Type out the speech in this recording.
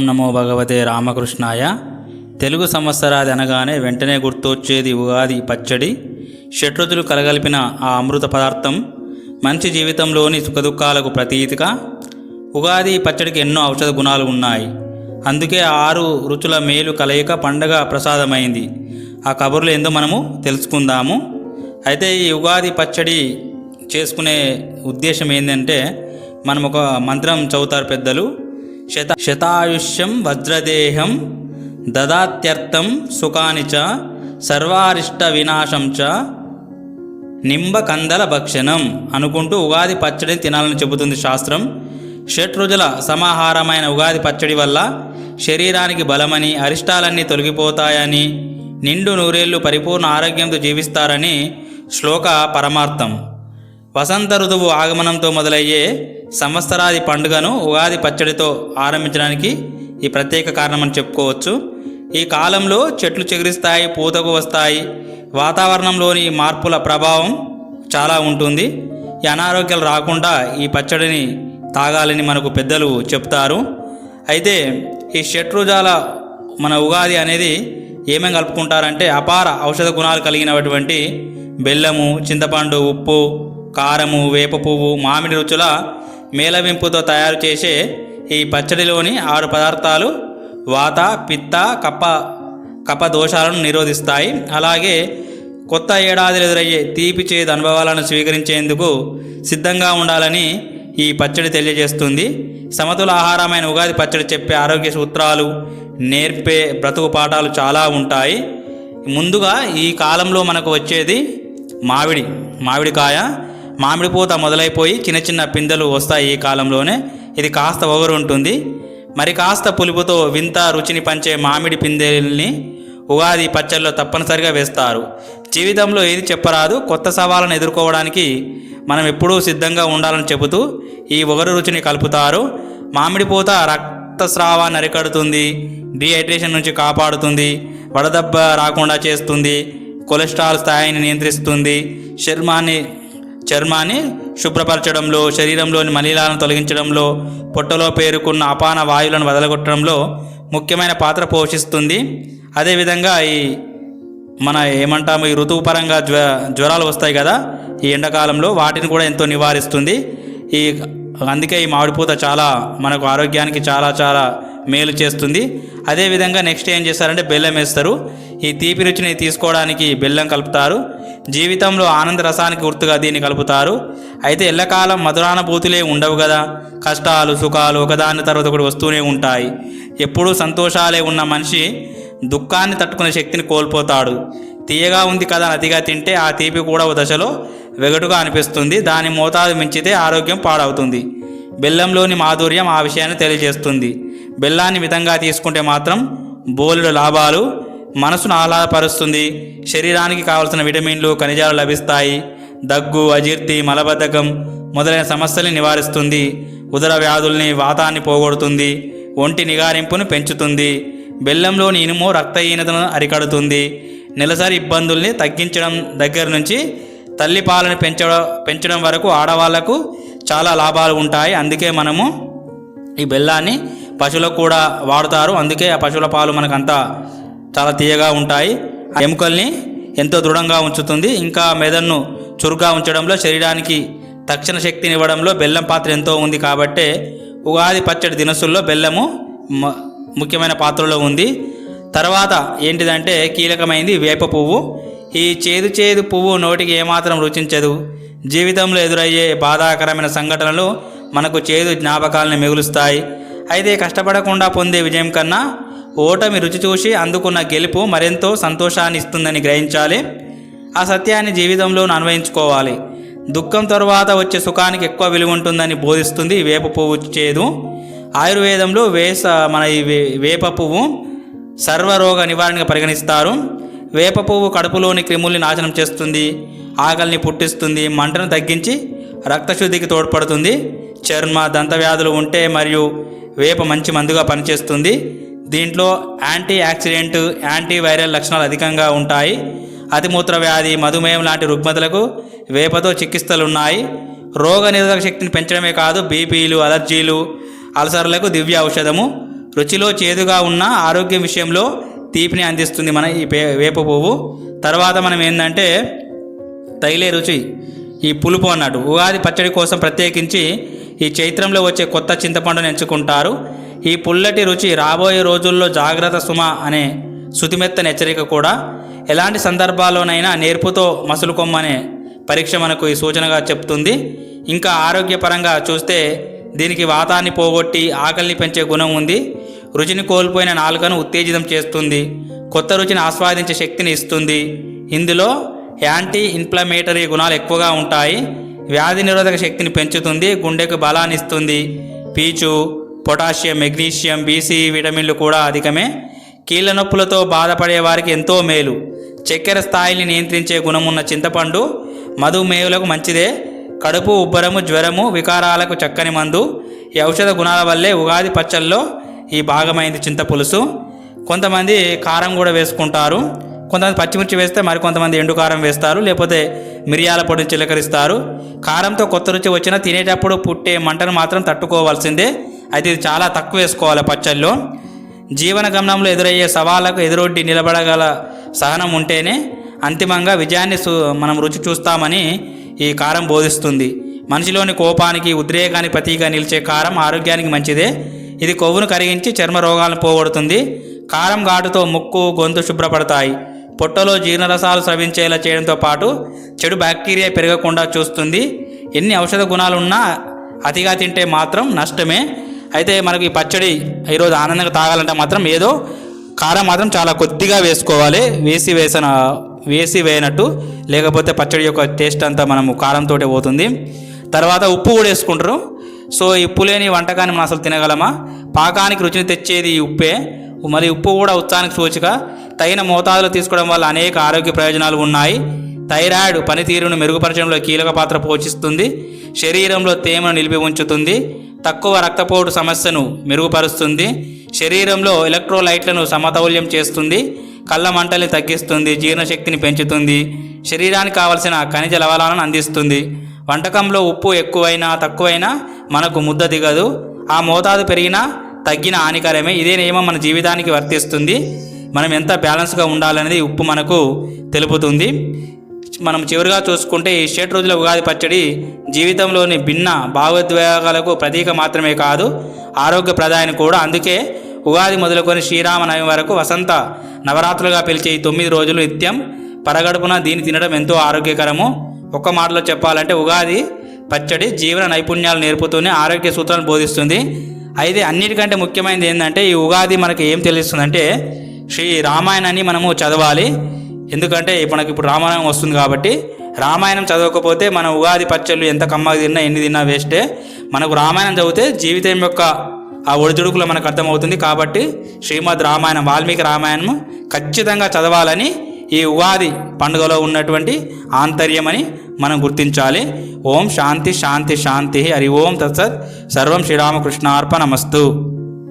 నమో భగవతే రామకృష్ణాయ. తెలుగు సంవత్సరాది అనగానే వెంటనే గుర్తొచ్చేది ఉగాది పచ్చడి. షట్రుతులు కలగలిపిన ఆ అమృత పదార్థం మంచి జీవితంలోని సుఖదుఖాలకు ప్రతీతిగా ఉగాది పచ్చడికి ఎన్నో ఔషధ గుణాలు ఉన్నాయి. అందుకే ఆరు రుచుల మేలు కలయిక పండగ ప్రసాదమైంది. ఆ కబుర్లు ఏందో మనము తెలుసుకుందాము. అయితే ఈ ఉగాది పచ్చడి చేసుకునే ఉద్దేశం ఏంటంటే మనం ఒక మంత్రం చదువుతారు పెద్దలు. శత శతాయుష్యం వజ్రదేహం దదాత్యర్థం సుఖాని చ సర్వారిష్ట వినాశం చ నింబకందల భక్షణం అనుకుంటూ ఉగాది పచ్చడిని తినాలని చెబుతుంది శాస్త్రం. షట్రుజుల సమాహారమైన ఉగాది పచ్చడి వల్ల శరీరానికి బలమని అరిష్టాలన్నీ తొలగిపోతాయని నిండు నూరేళ్ళు పరిపూర్ణ ఆరోగ్యంతో జీవిస్తారని శ్లోక పరమార్థం. వసంత ఋతువు ఆగమనంతో మొదలయ్యే సంవత్సరాది పండుగను ఉగాది పచ్చడితో ఆరంభించడానికి ఈ ప్రత్యేక కారణమని చెప్పుకోవచ్చు. ఈ కాలంలో చెట్లు చిగురిస్తాయి పూతకు వస్తాయి. వాతావరణంలోని మార్పుల ప్రభావం చాలా ఉంటుంది. ఈ అనారోగ్యాలు రాకుండా ఈ పచ్చడిని తాగాలని మనకు పెద్దలు చెప్తారు. అయితే ఈ షట్రుజాల మన ఉగాది అనేది ఏమేమి కలుపుకుంటారంటే అపార ఔషధ గుణాలు కలిగినటువంటి బెల్లము చింతపండు ఉప్పు కారము వేప పువ్వు మామిడి రుచుల మేళవింపుతో తయారు చేసే ఈ పచ్చడిలోని ఆరు పదార్థాలు వాత పిత్త కప్ప కప దోషాలను నిరోధిస్తాయి. అలాగే కొత్త ఏడాదిలో ఎదురయ్యే తీపి చేదు అనుభవాలను స్వీకరించేందుకు సిద్ధంగా ఉండాలని ఈ పచ్చడి తెలియజేస్తుంది. సమతుల ఆహారమైన ఉగాది పచ్చడి చెప్పే ఆరోగ్య సూత్రాలు నేర్పే బ్రతుకు పాఠాలు చాలా ఉంటాయి. ముందుగా ఈ కాలంలో మనకు వచ్చేది మామిడి మామిడికాయ మామిడి పూత మొదలైపోయి చిన్న చిన్న పిందెలు వస్తాయి ఈ కాలంలోనే. ఇది కాస్త ఒగరు ఉంటుంది మరి కాస్త పులుపుతో వింత రుచిని పంచే మామిడి పిందెల్ని ఉగాది పచ్చళ్ళలో తప్పనిసరిగా వేస్తారు. జీవితంలో ఏది చెప్పరాదు కొత్త సవాళ్ళను ఎదుర్కోవడానికి మనం ఎప్పుడూ సిద్ధంగా ఉండాలని చెబుతూ ఈ ఒగరు రుచిని కలుపుతారు. మామిడి పూత రక్తస్రావాన్ని అరికడుతుంది డిహైడ్రేషన్ నుంచి కాపాడుతుంది వడదెబ్బ రాకుండా చేస్తుంది కొలెస్ట్రాల్ స్థాయిని నియంత్రిస్తుంది చర్మాన్ని చర్మాన్ని శుభ్రపరచడంలో శరీరంలోని మలిలాలను తొలగించడంలో పొట్టలో పేరుకున్న అపాన వాయువులను వదలగొట్టడంలో ముఖ్యమైన పాత్ర పోషిస్తుంది. అదేవిధంగా ఈ మన ఏమంటాము ఈ ఋతువుపరంగా జ్వ జ్వరాలు వస్తాయి కదా ఈ ఎండాకాలంలో వాటిని కూడా ఎంతో నివారిస్తుంది. ఈ అందుకే ఈ మామిడిపూత చాలా మనకు ఆరోగ్యానికి చాలా చాలా మేలు చేస్తుంది. అదేవిధంగా నెక్స్ట్ ఏం చేస్తారంటే బెల్లం వేస్తారు. ఈ తీపి రుచిని తీసుకోవడానికి బెల్లం కలుపుతారు. జీవితంలో ఆనంద రసానికి గుర్తుగా దీన్ని కలుపుతారు. అయితే ఎల్లకాలం మధురానుభూతులే ఉండవు కదా కష్టాలు సుఖాలు ఒకదాని తర్వాత ఒకటి వస్తూనే ఉంటాయి. ఎప్పుడూ సంతోషాలే ఉన్న మనిషి దుఃఖాన్ని తట్టుకునే శక్తిని కోల్పోతాడు. తీయగా ఉంది కదా అని అతిగా తింటే ఆ తీపి కూడా ఓ దశలో వెగటుగా అనిపిస్తుంది. దాని మోతాదు మించితే ఆరోగ్యం పాడవుతుంది. బెల్లంలోని మాధుర్యం ఆ విషయాన్ని తెలియజేస్తుంది. బెల్లాన్ని మితంగా తీసుకుంటే మాత్రం బోలెడు లాభాలు మనసును ఆహ్లాదపరుస్తుంది. శరీరానికి కావలసిన విటమిన్లు ఖనిజాలు లభిస్తాయి. దగ్గు అజీర్తి మలబద్ధకం మొదలైన సమస్యల్ని నివారిస్తుంది. ఉదర వ్యాధుల్ని వాతాన్ని పోగొడుతుంది. ఒంటి నిగారింపును పెంచుతుంది. బెల్లంలోని ఇనుము రక్తహీనతను అరికడుతుంది. నెలసరి ఇబ్బందుల్ని తగ్గించడం దగ్గర నుంచి తల్లి పాలను పెంచడం పెంచడం వరకు ఆడవాళ్ళకు చాలా లాభాలు ఉంటాయి. అందుకే మనము ఈ బెల్లాన్ని పశువులకు కూడా వాడుతారు. అందుకే ఆ పశువుల పాలు మనకంతా చాలా తీయగా ఉంటాయి. ఆ ఎముకల్ని ఎంతో దృఢంగా ఉంచుతుంది. ఇంకా మెదడును చురుగ్గా ఉంచడంలో శరీరానికి తక్షణ శక్తిని ఇవ్వడంలో బెల్లం పాత్ర ఎంతో ఉంది కాబట్టే ఉగాది పచ్చడి దినసుల్లో బెల్లము మ- ముఖ్యమైన పాత్రలో ఉంది. తర్వాత ఏంటిదంటే కీలకమైంది వేప పువ్వు. ఈ చేదు చేదు పువ్వు నోటికి ఏమాత్రం రుచించదు. జీవితంలో ఎదురయ్యే బాధాకరమైన సంఘటనలు మనకు చేదు జ్ఞాపకాలను మిగులుస్తాయి. అయితే కష్టపడకుండా పొందే విజయం కన్నా ఓటమి రుచి చూసి అందుకున్న గెలుపు మరెంతో సంతోషాన్ని ఇస్తుందని గ్రహించాలి. ఆ సత్యాన్ని జీవితంలో అన్వయించుకోవాలి. దుఃఖం తరువాత వచ్చే సుఖానికి ఎక్కువ విలువ ఉంటుందని బోధిస్తుంది వేప పువ్వు చేదు. ఆయుర్వేదంలో వేస మన ఈ వే- వేప పువ్వు సర్వరోగ నివారణగా పరిగణిస్తారు. వేప పువ్వు కడుపులోని క్రిముల్ని నాశనం చేస్తుంది ఆకలిని పుట్టిస్తుంది మంటను తగ్గించి రక్తశుద్ధికి తోడ్పడుతుంది. చర్మ దంత వ్యాధులు ఉంటే మరియు వేప మంచి మందుగా పనిచేస్తుంది. దీంట్లో యాంటీ ఆక్సిడెంట్ యాంటీ వైరల్ లక్షణాలు అధికంగా ఉంటాయి. అతిమూత్ర వ్యాధి మధుమేహం లాంటి రుగ్మతలకు వేపతో చికిత్సలు ఉన్నాయి రోగ నిరోధక శక్తిని పెంచడమే కాదు బీపీలు అలర్జీలు అల్సర్లకు దివ్య ఔషధము. రుచిలో చేదుగా ఉన్న ఆరోగ్యం విషయంలో తీపిని అందిస్తుంది మన ఈ పే వేప పువ్వు. తర్వాత మనం ఏంటంటే తైలే రుచి ఈ పులుపు అన్నట్టు. ఉగాది పచ్చడి కోసం ప్రత్యేకించి ఈ చైత్రంలో వచ్చే కొత్త చింతపండును ఎంచుకుంటారు. ఈ పుల్లటి రుచి రాబోయే రోజుల్లో జాగ్రత్త సుమ అనే శుతిమెత్తని హెచ్చరిక కూడా ఎలాంటి సందర్భాల్లోనైనా నేర్పుతో మసులుకొమ్మనే పరీక్ష మనకు ఈ సూచనగా చెప్తుంది. ఇంకా ఆరోగ్యపరంగా చూస్తే దీనికి వాతాన్ని పోగొట్టి ఆకలిని పెంచే గుణం ఉంది. రుచిని కోల్పోయిన నాలుకను ఉత్తేజితం చేస్తుంది. కొత్త రుచిని ఆస్వాదించే శక్తిని ఇస్తుంది. ఇందులో యాంటీ ఇన్ఫ్లమేటరీ గుణాలు ఎక్కువగా ఉంటాయి. వ్యాధి నిరోధక శక్తిని పెంచుతుంది. గుండెకు బలాన్ని ఇస్తుంది పీచు పొటాషియం మెగ్నీషియం బీసీ విటమిన్లు కూడా అధికమే. కీళ్ళ నొప్పులతో బాధపడే వారికి ఎంతో మేలు. చక్కెర స్థాయిని నియంత్రించే గుణమున్న చింతపండు మధుమేహులకు మంచిదే. కడుపు ఉబ్బరము జ్వరము వికారాలకు చక్కని మందు. ఈ ఔషధ గుణాల వల్లే ఉగాది పచ్చల్లో ఈ భాగమైంది చింత పులుసు. కొంతమంది కారం కూడా వేసుకుంటారు. కొంతమంది పచ్చిమిర్చి వేస్తే మరి కొంతమంది ఎండు కారం వేస్తారు. లేకపోతే మిరియాల పొడిని చిలకరిస్తారు. కారంతో కొత్త రుచి వచ్చినా తినేటప్పుడు పుట్టే మంటను మాత్రం తట్టుకోవాల్సిందే. అయితే ఇది చాలా తక్కువ వేసుకోవాలి పచ్చళ్ళు. జీవన గమనంలో ఎదురయ్యే సవాళ్ళకు ఎదురొడ్డి నిలబడగల సహనం ఉంటేనే అంతిమంగా విజయాన్ని మనం రుచి చూస్తామని ఈ కారం బోధిస్తుంది. మనిషిలోని కోపానికి ఉద్రేకానికి ప్రతీగా నిలిచే కారం ఆరోగ్యానికి మంచిదే. ఇది కొవ్వును కరిగించి చర్మ రోగాలను పోగొడుతుంది. కారం ఘాటుతో ముక్కు గొంతు శుభ్రపడతాయి. పొట్టలో జీర్ణరసాలు స్రవించేలా చేయడంతో పాటు చెడు బ్యాక్టీరియా పెరగకుండా చూస్తుంది. ఎన్ని ఔషధ గుణాలున్నా అతిగా తింటే మాత్రం నష్టమే. అయితే మనకు ఈ పచ్చడి ఈరోజు ఆనందంగా తాగాలంటే మాత్రం ఏదో కారం మాత్రం చాలా కొద్దిగా వేసుకోవాలి. వేసి వేసిన వేసి వేయనట్టు. లేకపోతే పచ్చడి యొక్క టేస్ట్ అంతా మనము కారంతో పోతుంది. తర్వాత ఉప్పు కూడా వేసుకుంటారు. సో ఈ ఉప్పు లేని వంటకాన్ని మనం అసలు తినగలమా? పాకానికి రుచిని తెచ్చేది ఈ ఉప్పే. మరి ఉప్పు కూడా ఉత్సాహానికి సూచిక. తగిన మోతాదులో తీసుకోవడం వల్ల అనేక ఆరోగ్య ప్రయోజనాలు ఉన్నాయి. థైరాయిడ్ పనితీరును మెరుగుపరచడంలో కీలక పాత్ర పోషిస్తుంది. శరీరంలో తేమను నిలిపి ఉంచుతుంది. తక్కువ రక్తపోటు సమస్యను మెరుగుపరుస్తుంది. శరీరంలో ఎలక్ట్రోలైట్లను సమతౌల్యం చేస్తుంది. కళ్ళ మంటల్ని తగ్గిస్తుంది. జీర్ణశక్తిని పెంచుతుంది. శరీరానికి కావలసిన ఖనిజ లవణాలను అందిస్తుంది. వంటకంలో ఉప్పు ఎక్కువైనా తక్కువైనా మనకు ముద్ద దిగదు. ఆ మోతాదు పెరిగినా తగ్గిన హానికరమే. ఇదే నియమం మన జీవితానికి వర్తిస్తుంది. మనం ఎంత బ్యాలెన్స్గా ఉండాలనేది ఉప్పు మనకు తెలుపుతుంది. మనం చివరిగా చూసుకుంటే ఈ షేట్ రోజుల ఉగాది పచ్చడి జీవితంలోని భిన్న భావోద్వేగాలకు ప్రతీక మాత్రమే కాదు ఆరోగ్యప్రదాయని కూడా. అందుకే ఉగాది మొదలుకొని శ్రీరామనవమి వరకు వసంత నవరాత్రులుగా పిలిచే ఈ తొమ్మిది రోజులు నిత్యం పరగడుపున దీన్ని తినడం ఎంతో ఆరోగ్యకరము. ఒక్క మాటలో చెప్పాలంటే ఉగాది పచ్చడి జీవన నైపుణ్యాలు నేర్పుతూనే ఆరోగ్య సూత్రాలను బోధిస్తుంది. అయితే అన్నిటికంటే ముఖ్యమైనది ఏంటంటే ఈ ఉగాది మనకి ఏం తెలుస్తుందంటే శ్రీ రామాయణాన్ని మనము చదవాలి. ఎందుకంటే మనకి ఇప్పుడు రామాయణం వస్తుంది కాబట్టి రామాయణం చదవకపోతే మన ఉగాది పచ్చళ్ళు ఎంత కమ్మగా తిన్నా ఎన్ని తిన్నా వేస్టే మనకు రామాయణం చదివితే జీవితం యొక్క ఆ ఒడిదుడుకులు మనకు అర్థమవుతుంది కాబట్టి శ్రీమద్ రామాయణం వాల్మీకి రామాయణం ఖచ్చితంగా చదవాలని ఈ ఉగాది పండుగలో ఉన్నటువంటి ఆంతర్యమని మనం గుర్తించాలి. ఓం శాంతి శాంతి శాంతి హరి ఓం తత్సత్. సర్వం శ్రీరామకృష్ణార్పణమస్తు.